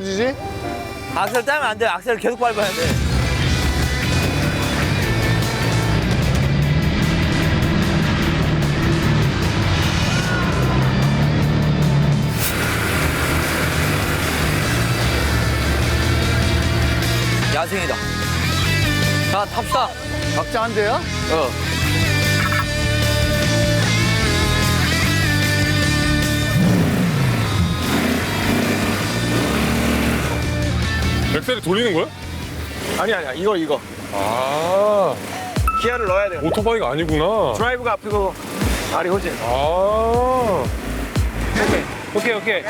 꺼지지? 악셀 떼면 안 돼. 악셀 계속 밟아야 돼. 야생이다. 자, 탑사. 각자 한 대야? 어. 엑셀이 돌리는 거야? 아니 아니야 이거 이거 아 기아를 넣어야 돼요 오토바이가 아니구나. 드라이브가 앞이고 발이 호진 아 오케이 오케이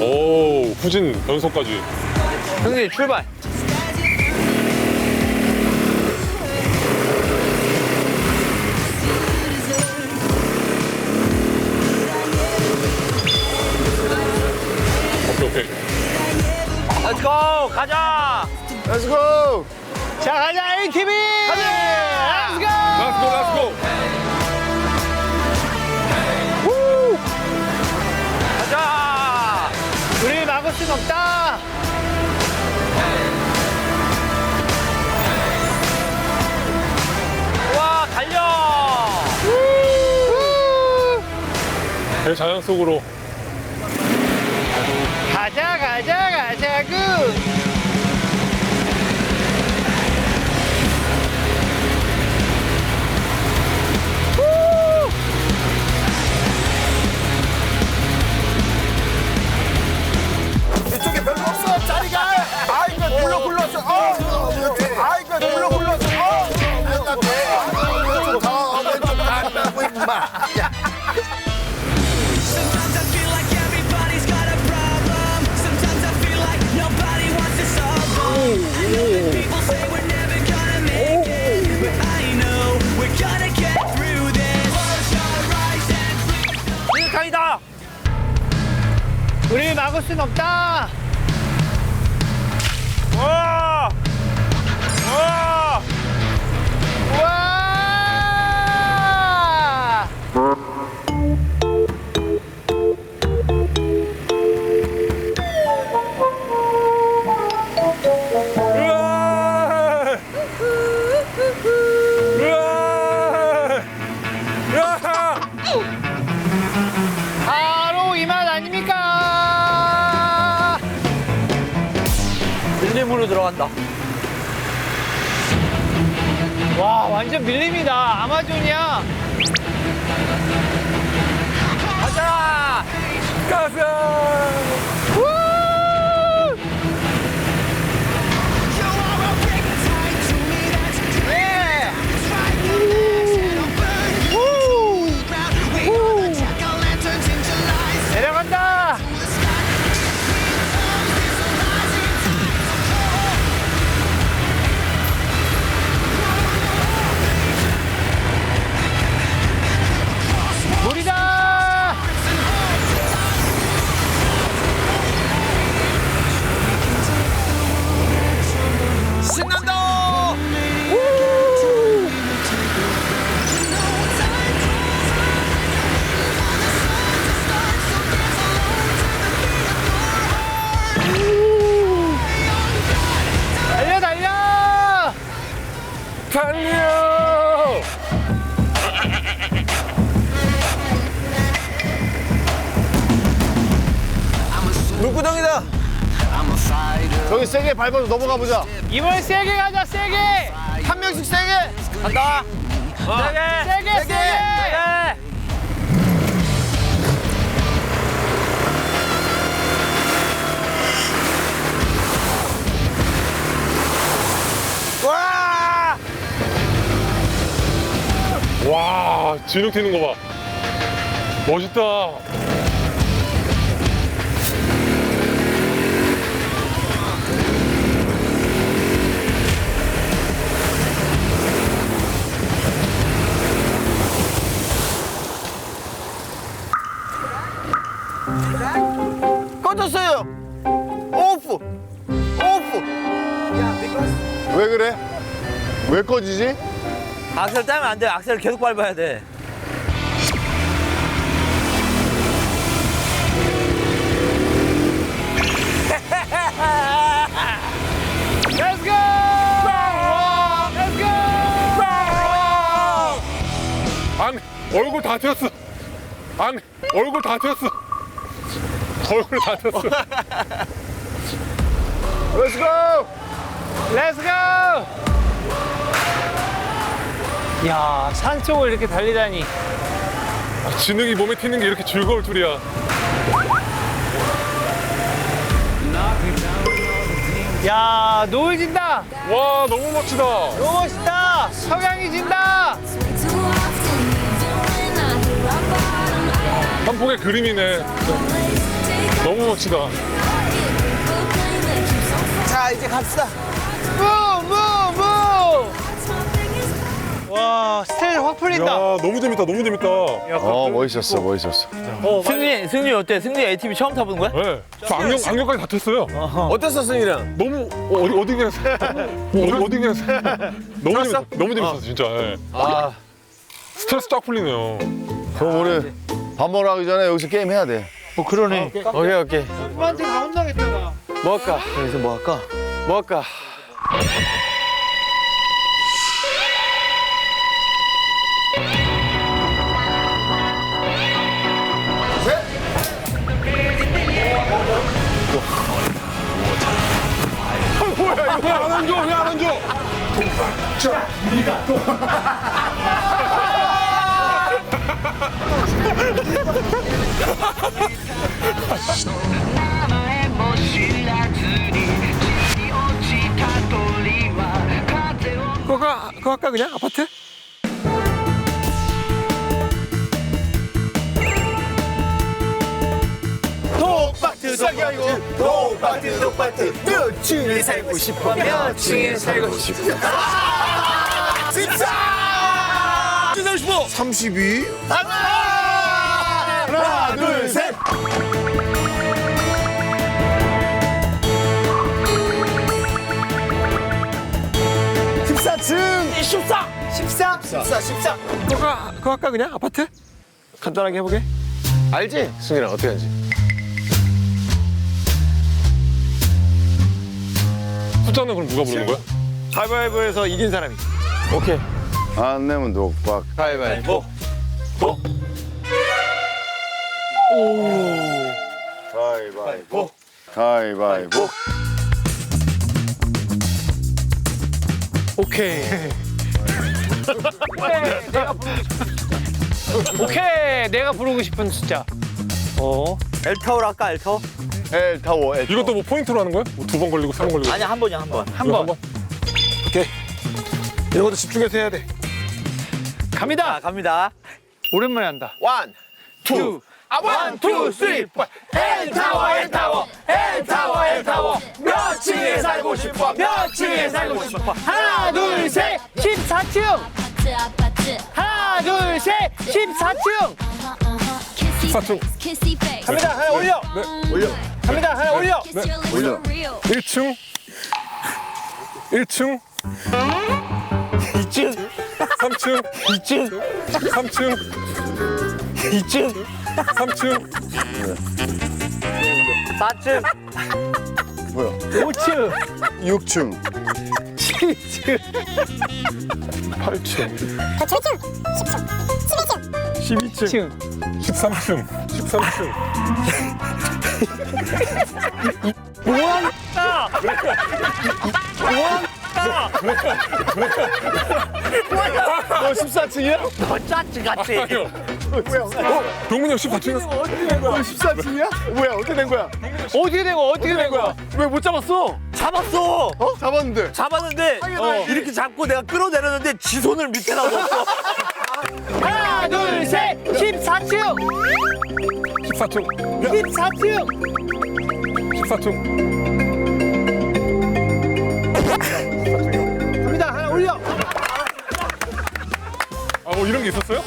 오 후진 변속까지. 형님, 출발. Let's go! 가자! Let's go! 자 가자 ATV 가자 Let's go 렛츠고 렛츠고. 가자! 우리 막을 순 없다 와, 달려! 대자연 속으로. 가자 가 밀림으로 들어간다. 와 완전 밀림이다 아마존이야 가자! you 달려 달려 달려! 물구덩이다! 저기 세게 밟아서 넘어가 보자 이번엔 세게 가자 세게 한 명씩 세게 간다! 세게! 세게 세게 세게! 와 진흙 튀는 거 봐. 멋있다. 꺼졌어요 오프 오프 왜 그래? 왜 꺼지지? 악셀 따면 안 돼. 악셀 계속 밟아야 돼. Let's go! Let's go! 안 얼굴 다 튀었어. 안 얼굴 다 튀었어. 얼굴 다 튀었어. Let's go! Let's go! 야, 산 쪽을 이렇게 달리다니. 아, 진흙이 몸에 튀는 게 이렇게 즐거울 줄이야. 야, 노을 진다. 와 너무 멋지다. 너무 멋있다. 석양이 진다. 한 폭의 그림이네. 너무 멋지다. 자, 이제 갑시다. 와, 스타일 확야 풀린다. 너무 재밌다. 너무 재밌다. 어, 멋있었어, 멋있었어. 승리, 승리 어때? 승리 ATV 처음 타보는 거야? 네. 저 안경 안경까지 다 튀었어요. 어땠어, 승리랑? 너무 어, 어디 어디 그냥 어디 어디 그냥 너무 재밌 너무 재밌었어 진짜. 예. 아, 스트레스 쫙 풀리네요. 그럼 우리 밥 먹으러 가기 전에 여기서 게임 해야 돼. 뭐 그러네. 오케이, 오케이. 엄마한테 다 혼나겠다, 나. 뭐 할까? 여기서 뭐 할까? 뭐 할까? 왜안 앉아? 왜안 앉아? 그거 가- 그거 할까 그냥 아파트? 독박트, 독박트, 독박트, 독박트. 몇 층에 살고 싶어? 몇 층에 살고 싶어? 진짜! 32? 하나! 하나, 둘, 셋! 그거 가- 그거 할까 그냥 아파트? 간단하게 해보게. 알지? 승이랑 어떻게 하지? 숫자는 그럼 누가 부르는 거야? 가위바위보에서 이긴 사람이. 오케이. 안 내면 독박. 가위바위보. 가위바위보. 가위바위보. 오케이. 오케이, 내가 부르고 싶은 숫자. 어? 엘타오를 할까, 엘타오? 엘 타워, 엘타워. 이것도 뭐 포인트로 하는 거야? 뭐 두 번 걸리고 세 번 걸리고. 아니, 한 번이야, 한 번. 한 이거 번. 오케이. 이런 것도 집중해서 해야 돼. 자, 갑니다. 갑니다. 오랜만에 한다. 원, 투. 아, 원, 투, 쓰리, 포. 엘 타워, 엘 타워, 엘 타워, 엘 타워. 몇 층에 살고 싶어? 몇 층에 살고 싶어? 하나, 둘, 셋, 14층. 하나, 둘, 셋, 14층. 14층. 갑니다. 하나 올려. 네, 올려. 갑니다. 하나 올려. 올려. 1층. 1층. 2층, 3층. 2층, 3층. 2층, 3층. 4층, 뭐야? 5층. 6층. 7층. 8층. 12층. 13층. 13층. 뭐하나? 너 14층이야? 너 짜증 같이. 아니요. 어? 동문이 형 14층이었어. 너 14층이야? 뭐야, 어떻게 된 거야? 어떻게 된 거야? 어떻게 된 거야? 왜 못 잡았어? 잡았어. 어? 잡았는데. 잡았는데 어, 이렇게 잡고 내가 끌어내렸는데 지 손을 밑에 놔뒀어. 14층. 14층. 14층. 갑니다. 하나 올려. 아, 뭐 이런 게 있었어요?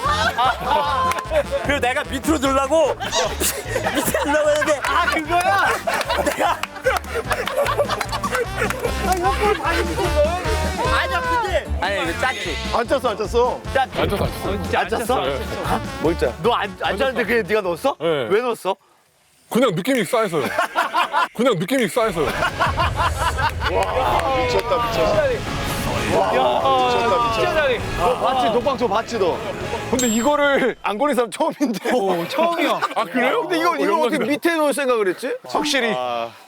그리고 내가 밑으로 들라고 밑에 들라고 했는데 아, 그거 근데 짰지. 안 짰어 안 짰어. 앉았어. 진짜 안 짰어? 네. 뭐 있자. 너안 안 짰는데 그냥 네가 넣었어? 네. 왜 넣었어? 그냥 느낌이 쌓여서요. 그냥 느낌이 쌓여서요. 미쳤다 미쳤다. 미쳤다 미쳤다. 잘해. 봤지 독방 저 봤지 너. 근데 이거를 안 걸린 사람 처음인데. 처음이야. 아 그래요? 근데 이걸 이걸 어떻게 밑에 놓을 생각을 했지? 확실히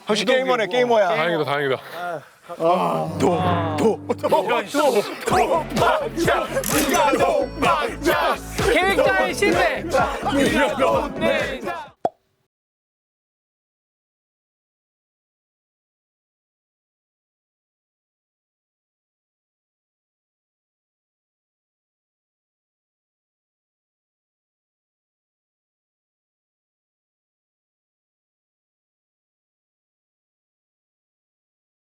확실히 게이머네 게이머야. 다행이다 다행이다. 계획자의 실패. 네,